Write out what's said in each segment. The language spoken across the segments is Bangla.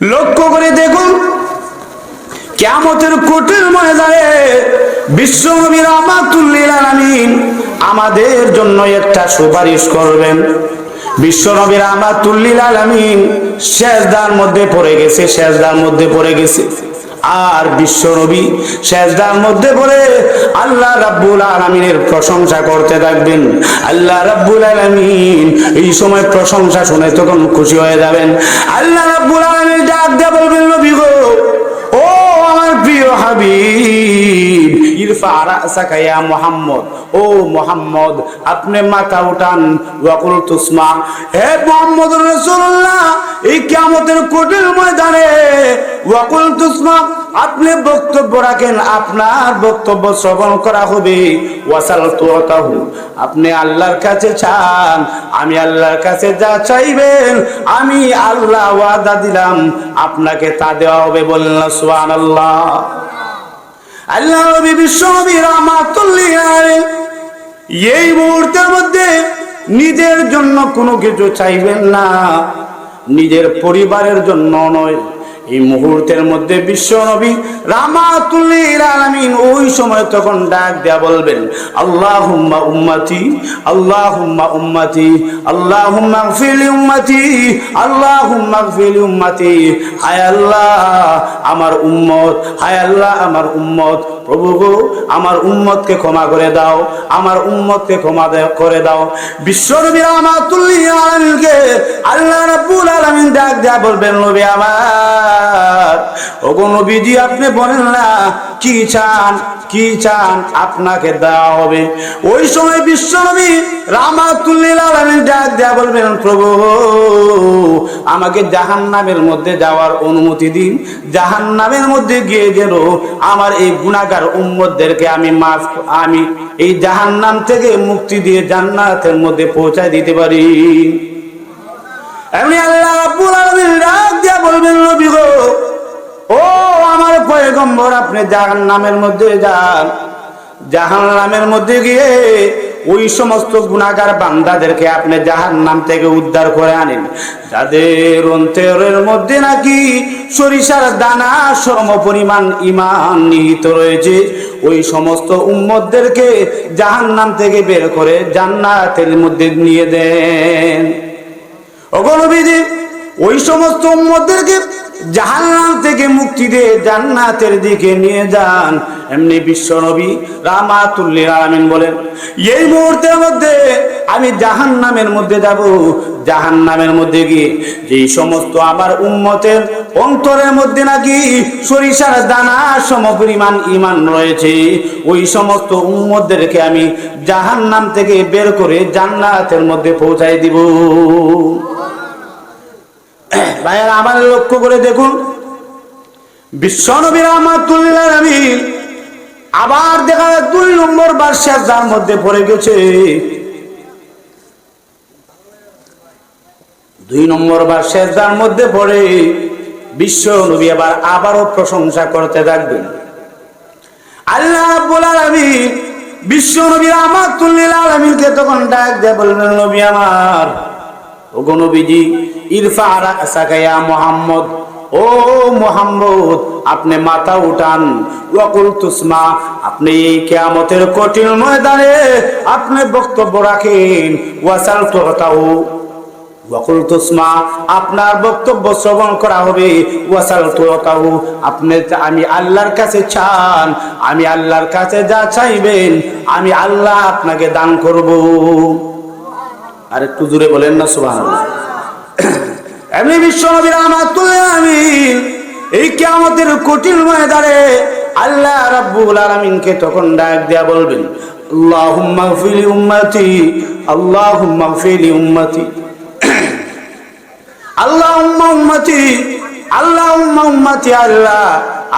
লক্ষ্য করে দেখুন কেমতের কঠিন ময়দানে বিশ্ব নবীর আমাতুল্লিল আমাদের জন্য একটা সুপারিশ করবেন। বিশ্ব নবীর আমাতুল্লিল আলামিন শেষদার মধ্যে পড়ে গেছে শেষদার মধ্যে পড়ে গেছে। আর বিশ্ব নবী শেষদার মধ্যে পড়ে আল্লাহ রাব্বুল আলামিনের প্রশংসা করতে থাকবেন। আল্লাহ রাব্বুল আলামিন এই সময় প্রশংসা শুনে তখন খুশি হয়ে যাবেন। আল্লাহ রাব্বুল আলামিন ডাক দিয়ে বলবেন, নবী গো, ও আমার প্রিয় হাবিব, ইরফা ও মুহাম্মদ, আপনি মাথা উঠান। ওয়াকুল তুসমা হে মুহাম্মদ রাসূলুল্লাহ, এই কিয়ামতের কঠিন ময়দানে ওয়াকুল তুসমা আপনি বক্তব্য রাখেন, আপনার বক্তব্য শ্রবণ করা হবে। ওয়াসাল আপনি আল্লাহর কাছে চান, আমি আল্লাহর কাছে যা চাইবেন, আমি আল্লাহ ওয়াদা দিলাম, আপনাকে তা দেওয়া হবে বললেন সুবহানাল্লাহ। আল্লাহ নবী বিশ্ব নবী রাহমাতুল্লিল আলাইহি। এই মুহূর্তের মধ্যে নিজের জন্য কোনো কিছু চাইবেন না, নিজের পরিবারের জন্য নয়। এই মুহূর্তের মধ্যে বিশ্ব নবী রামাতুল্লিল আলামিন ওই সময় তখন ডাক দেয়া বলবেন, আল্লাহুম্মা উম্মতি আল্লাহুম্মা উম্মতি, আল্লাহুম্মা গফিরলি উম্মতি, আল্লাহুম্মা গফিরলি উম্মতি। হায় আল্লাহ, আমার উম্মত, হায় আল্লাহ, আমার উম্মত। প্রভু গো, আমার উম্মতকে ক্ষমা করে দাও, আমার উম্মতকে ক্ষমা করে দাও। বিশ্বনবী রাহমাতুল্লিল আলামিনকে আল্লাহ রাব্বুল আলামিন ডাক দেয়া বলবেন, নবী আমার আপনি বলেন, না, কি চান কি চান আপনাকে দেওয়া হবে? ওই সময় বিশ্বনবী রাহমাতুল্লিল আলামিন ডাক বলবেন, প্রভু, আমাকে জাহান্নামের মধ্যে যাওয়ার অনুমতি দিন। জাহান্নামের মধ্যে গিয়ে যেন আমার এই গুণাগার উম্মতদেরকে আমি মাফ, আমি এই জাহান্নাম থেকে মুক্তি দিয়ে জান্নাতের মধ্যে পৌঁছায় দিতে পারি। এমনি আল্লাহ ডাক দিয়া বলবেন, নবী গো, ও আমার পয়গম্বর, আপনি জাহান্নামের মধ্যে যান। জাহান্নামের মধ্যে গিয়ে ওই সমস্ত গুণাগার বান্দাদেরকে আপনি জাহান্নাম থেকে উদ্ধার করে আনেন। যাদের অন্তরের মধ্যে নাকি সরিষার দানা সম পরিমাণ ইমান নিহিত রয়েছে, ওই সমস্ত উম্মতদেরকে জাহান্নাম থেকে বের করে জান্নাতের মধ্যে নিয়ে দেন। অগণবিধি, ওই সমস্ত উম্মতদেরকে জাহান্নাম থেকে মুক্তি দিয়ে জান্নাতের দিকে নিয়ে যান। এমনি বিশ্ব নবী রামাতুল্লিল আলামিন বলেন, এই মুহূর্তের মধ্যে আমি জাহান্নামের মধ্যে যাব। জাহান্নামের মধ্যে গিয়ে যেই সমস্ত আমার উম্মতের অন্তরের মধ্যে নাকি সরিষার দানা সম পরিমাণ ইমান রয়েছে, ওই সমস্ত উম্মতদেরকে আমি জাহান্নাম থেকে বের করে জান্নাতের মধ্যে পৌঁছাই দিব। ভাইয়ার আমার লক্ষ্য করে দেখুন। বিশ্বনবীর রহমাতুল্লাহ আমিন আবার দেখা যায় দুই নম্বর বার যার মধ্যে পড়ে গেছে। দুই নম্বর বার যার মধ্যে পড়ে বিশ্ব নবী আবার আবারও প্রশংসা করতে থাকবেন। আল্লাহ রাব্বুল আলামিন বিশ্ব নবী রহমাতুল্লিল আলামিনকে তখন ডাক দিয়ে বললেন, নবী আমার নবীজি ইরফা মুহাম্মদ। ও মুহাম্মদ, আপনি মাথা উঠান। ওয়াকুল তুসমা আপনি এই কিয়ামতের কঠিন ময়দানে আপনি বক্তব্য রাখেন। ওয়াসাল তুতাহু ওয়াকুল তুসমা আপনার বক্তব্য শ্রবণ করা হবে। ওয়াসাল তুতাহু আপনি আমি আল্লাহর কাছে চান। আমি আল্লাহর কাছে যা চাইবেন, আমি আল্লাহ আপনাকে দান করব। আর একটু দূরে বলেন না, সুবহানাল্লাহ। এমনি বিশ্ব নবীর আমিন এই কিয়ামতের কঠিন ময়দানে আল্লাহ রাব্বুল আলামিনকে তখন ডাক দেয়া বলবেন, আল্লাহুম্মা ফিলি উম্মতি, আল্লাহুম্মা ফিলি উম্মতি। আল্লাহুম্মা উম্মতি আল্লাহুম্মা উম্মতি, আল্লাহ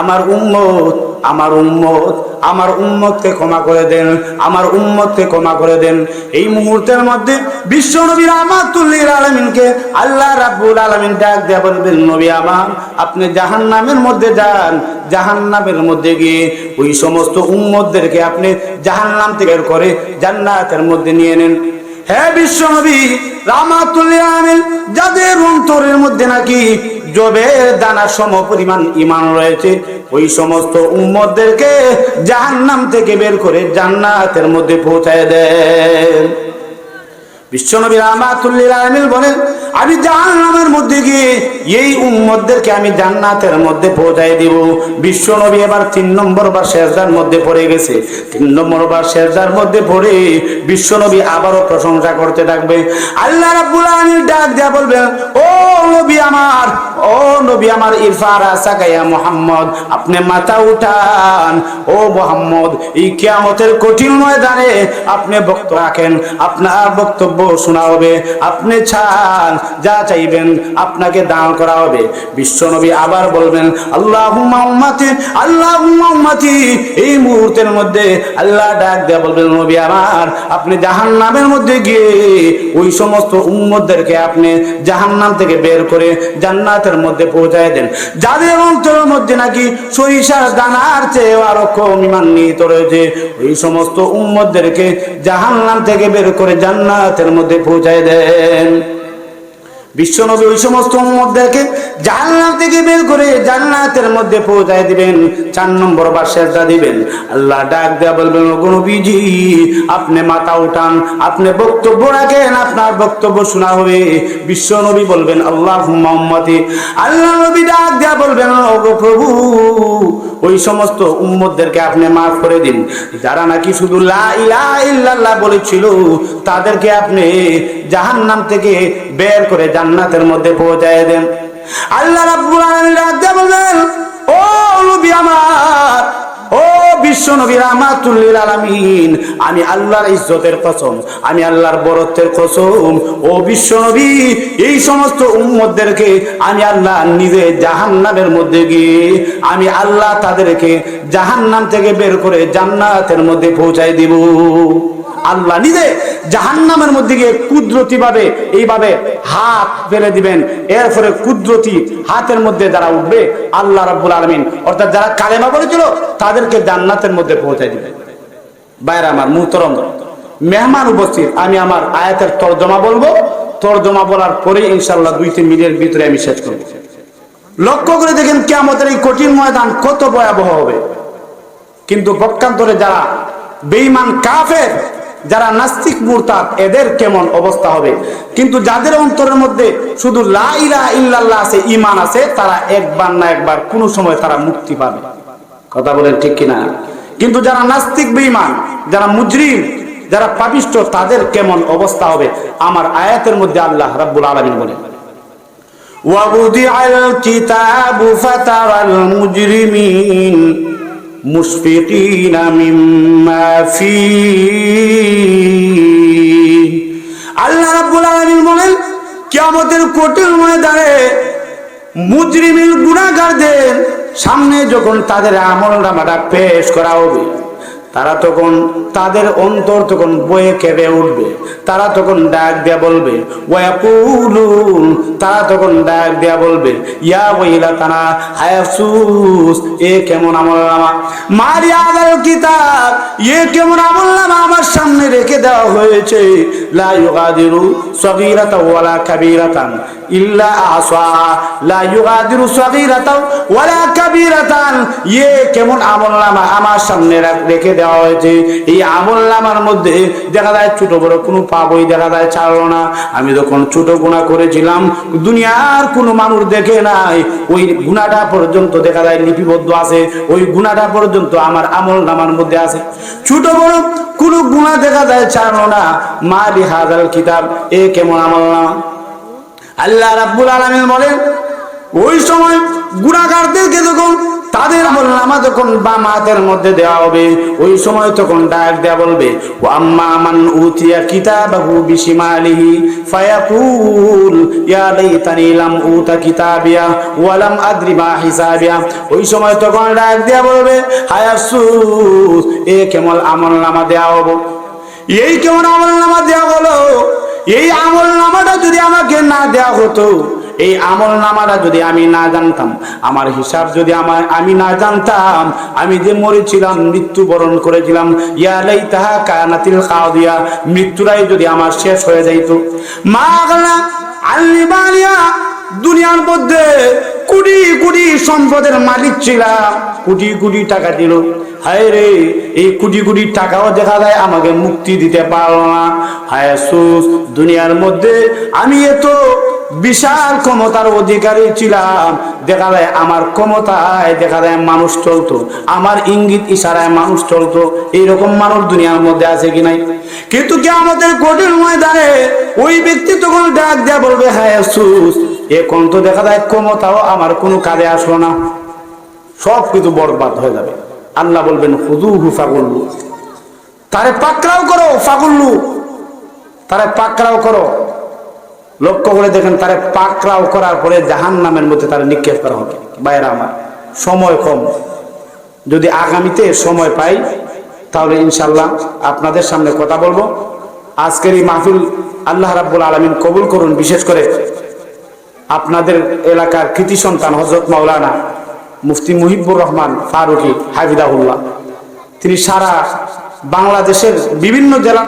আমার উম্মত আমার উম্মত, আমার উম্মতকে ক্ষমা করে দেন, আমার উম্মতকে ক্ষমা করে দেন। এই মুহূর্তের মধ্যে বিশ্ব নবী রাহমাতুল্লিল আলামিনকে আল্লাহ রাব্বুল আলামিন ডাক দেয়া বলবেন নবী আমার, আপনি জাহান্নামের মধ্যে যান, জাহান্নামের মধ্যে গিয়ে ওই সমস্ত উম্মতদেরকে আপনি জাহান্নাম থেকে বের করে জান্নাতের মধ্যে নিয়ে নেন। হ্যাঁ বিশ্বনবী রামাতুল্লাহ আমিন যাদের অন্তরের মধ্যে নাকি জবের দানা সম পরিমাণ ইমান রয়েছে। ওই সমস্ত উম্মতদেরকে জাহান্নাম থেকে বের করে জান্নাতের মধ্যে পৌঁছায় দেন। বিশ্বনবী রামাতুল্লিল আলমিল বলেন, আমি জাহান্নামের মধ্যে এই উম্মতদেরকে আমি জান্নাতের মধ্যে পৌঁছাই দিব। বিশ্বনবী এবার তিন নম্বর বা শেষদার মধ্যে পড়ে গেছে। তিন নম্বর বা শেষদার মধ্যে পড়ে বিশ্বনবী আবারও প্রশংসা করতে থাকবে। আল্লাহ রাব্বুল আলামিন ডাক দেয়া বলবেন ও নবী আমার, ও নবী আমার, ইরফারা সাকায়া মোহাম্মদ, আপনি মাথা উঠান। ও মোহাম্মদ, এই কিয়ামতের কঠিন ময়দানে আপনি বক্তব্য রাখেন, আপনার বক্তব্য শোনা হবে। আপনি চান, যা চাইবেন, আপনাকে দান করা হবে। বিশ্বনবী আবার বলবেন আল্লাহ আল্লাহ এই মুহূর্তের মধ্যে আল্লাহ ডাক দেয়া বলবেন, নবী আমার, আপনি জাহান্নামের মধ্যে গিয়ে ওই সমস্ত উম্মতদেরকে আপনি জাহান্নাম থেকে বের করে জান্নাতের মধ্যে পৌঁছায় দেন। যাদের অন্তরের মধ্যে নাকি সরিষার দানার চেয়ে আরও কম ইমান নিহিত রয়েছে, ওই সমস্ত উম্মতদেরকে জাহান্নাম থেকে বের করে জান্নাতের মধ্যে পৌঁছায় দেন। বিশ্বনবী ওই সমস্ত উম্মতদেরকে জান্নাত থেকে বের করে জান্নাতের মধ্যে পৌঁছায় দিবেন। চার নম্বর বা শেষদা দিবেন। আল্লাহ ডাক দেয়া বলবেন ও নবীজি, আপনি মাথা উঠান, আপনি বক্তব্য রাখেন, আপনার বক্তব্য শোনা হবে। বিশ্বনবী বলবেন আল্লাহ মোহাম্মতি আল্লাহ নবী ডাক দেয়া বলবেন ও গো প্রভু, ওই সমস্ত উম্মতদেরকে আপনি মাফ করে দিন। যারা নাকি শুধু লা ইলাহা ইল্লাল্লাহ বলেছিল, তাদেরকে আপনি জাহান্নাম থেকে বের করে জান্নাতের মধ্যে পৌঁছায় দেন। আল্লাহ রাব্বুল আলামিন ডাক দিয়ে নবী আমার। ও বিশ্ব নবী রাহমাতুল্লিল আলামিন, আমি আল্লাহর ইজ্জতের কসম, আমি আল্লাহর বরত্বের কসম। ও বিশ্ব নবী, এই সমস্ত উম্মতদেরকে আমি আল্লাহ নিজে জাহান্নামের মধ্যে গিয়ে, আমি আল্লাহ তাদেরকে জাহান্নাম থেকে বের করে জান্নাতের মধ্যে পৌঁছায় দিব। আল্লাহ নিজে জাহান্নামের মধ্যে গিয়ে কুদরতি ভাবে এইভাবে হাত ফেলে দিবেন। এরপরে কুদরতি হাতের মধ্যে যারা উঠবে, আল্লাহ রাব্বুল আলমিন, অর্থাৎ যারা কালেমা বলেছিল, তাদেরকে জান্নাতের মধ্যে পৌঁছায় দিবেন বাইরে আমার মুহতরম মেহমান উপস্থিত, আমি আমার আয়াতের তর্জমা বলব। তর্জমা বলার পরে ইনশাল্লাহ দুই তিন মিনিটের ভিতরে আমি শেষ করব। লক্ষ্য করে দেখেন কেমতের এই কঠিন ময়দান কত ভয়াবহ হবে। কিন্তু পক্ষান্তরে যারা বেঈমান কাফের যারা নাস্তিক মুরতাদ এদের কেমন অবস্থা হবে কিন্তু যাদের অন্তরের মধ্যে শুধু লা ইলাহা ইল্লাল্লাহ আছে ঈমান আছে তারা একবার না একবার কোনো সময় তারা মুক্তি পাবে কথা বলেন ঠিক কিনা কিন্তু যারা নাস্তিক বেঈমান যারা মুজরিম যারা পাপিষ্ট তাদের কেমন অবস্থা হবে আমার আয়াতের মধ্যে আল্লাহ রাব্বুল আলামিন বলেন ووضع الكتاب فترى المجرمين মুশফিকিন মিম্মা ফি। আল্লাহ রাব্বুল আলামিন বলেন, কিয়ামতের কঠিন ময়দানে মুজরিমিন গুনাহগারদের সামনে যখন তাদের আমলনামাটা পেশ করা হবে তারা তখন তাদের অন্তর তখন বয়ে কেঁপে উঠবে। তারা তখন ডাক দিয়া বলবে তারা তখন ডাক দিয়া বলবে, ইয়া হায়াসুস এ কেমন আমল নামা? মারি আদাল কিতাব, এ কেমন আমল আমার সামনে রেখে দেওয়া হয়েছে। লা ইউগাদিরু ওয়ালা কাবীরাতান ইল্লা আসা লা ইউগাদিরু ওয়ালা কাবীরাতান। এ কেমন আমল আমার সামনে রেখে দেওয়া হয়েছে। এই আমল নামার মধ্যে দেখা যায় ছোট বড় কোনো পাবই দেখা যায় ছাড়লো না। আমি যখন ছোট গুণা করেছিলাম, দুনিয়ার কোনো মানুষ দেখে নাই। ওই গুণাটা পর্যন্ত দেখা যায় লিপিবদ্ধ আছে। ওই গুণাটা পর্যন্ত আমার আমল নামার মধ্যে আছে। ছোট বড় কোনো গুণা দেখা যায় ছাড়লো না। মা হাজার কিতাব, এ কেমন আমল নামা? আল্লাহ রাব্বুল আলামিন বলেন, ওই সময় গুণাগারদেরকে যখন তাদের নামা যখন বাম হাতের মধ্যে দেওয়া হবে, ওই সময় তখন ডাক দেয়া বলবে ও আম্মা মান উতিয়া কিতাবাহু বিশিমালিহি, ফায়াকুল, ইয়া লাইতানি লাম উতা কিতাবিয়া, ওয়া লাম আদরি মা হিসাবিয়া। ওই সময় তখন ডাক দেয়া বলবে, হায় আফসোস, এ কেমন আমল নামা দেওয়া হব? এই কেমন আমল নামা দেওয়া হলো, এই আমল নামাটা যদি আমাকে না দেওয়া হতো এই আমল নামাটা যদি আমি না জানতাম, আমার হিসাব যদি আমার আমি না জানতাম, আমি যে মরেছিলাম, মৃত্যুবরণ করেছিলাম ইয়ালাই তাহা কানাতিল কাউদিয়া মৃত্যুরাই যদি আমার শেষ হয়ে যাইতো। মা আল্লি বালিয়া দুনিয়ার মধ্যে কোটি কোটি সম্পদের মালিক ছিলাম কোটি কোটি টাকা দিল। হায় রে, এই কোটি কোটি টাকাও দেখা যায় আমাকে মুক্তি দিতে পারল না। হায় সুস দুনিয়ার মধ্যে আমি এত বিশাল ক্ষমতার অধিকারী ছিলাম। দেখা যায় আমার ক্ষমতায়, দেখা যায় মানুষ চলতো। আমার ইঙ্গিত ইশারায় মানুষ চলতো। এইরকম মানুষ দুনিয়ার মধ্যে আছে কি নাই? কিন্তু কি আমাদের কোর্টের ময়দানে ওই ব্যক্তি তখন ডাক দেয়া বলবে হ্যাঁ সুস এখন তো দেখা যায় ক্ষমতাও আমার কোনো কাজে আসলো না। সব কিছু বরবাদ হয়ে যাবে। আল্লাহ বলবেন হুদু হু ফাগুল্লু। তারে পাকড়াও করো, ফাগুল্লু। তারে পাকড়াও করো। লক্ষ্য করে দেখেন, তারে পাকড়াও করার পরে জাহান নামের মধ্যে তারা নিক্ষেপ করা হবে। বাইরে আমার, সময় কম। যদি আগামীতে সময় পাই, তাহলে ইনশাল্লাহ আপনাদের সামনে কথা বলব। আজকের এই মাহফিল আল্লাহ রাব্বুল আলমিন কবুল করুন, বিশেষ করে আপনাদের এলাকার কৃতি সন্তান হজরত মাওলানা মুফতি মুহিবুর রহমান ফারুকি হাবিদাহুল্লাহ তিনি সারা বাংলাদেশের বিভিন্ন জেলা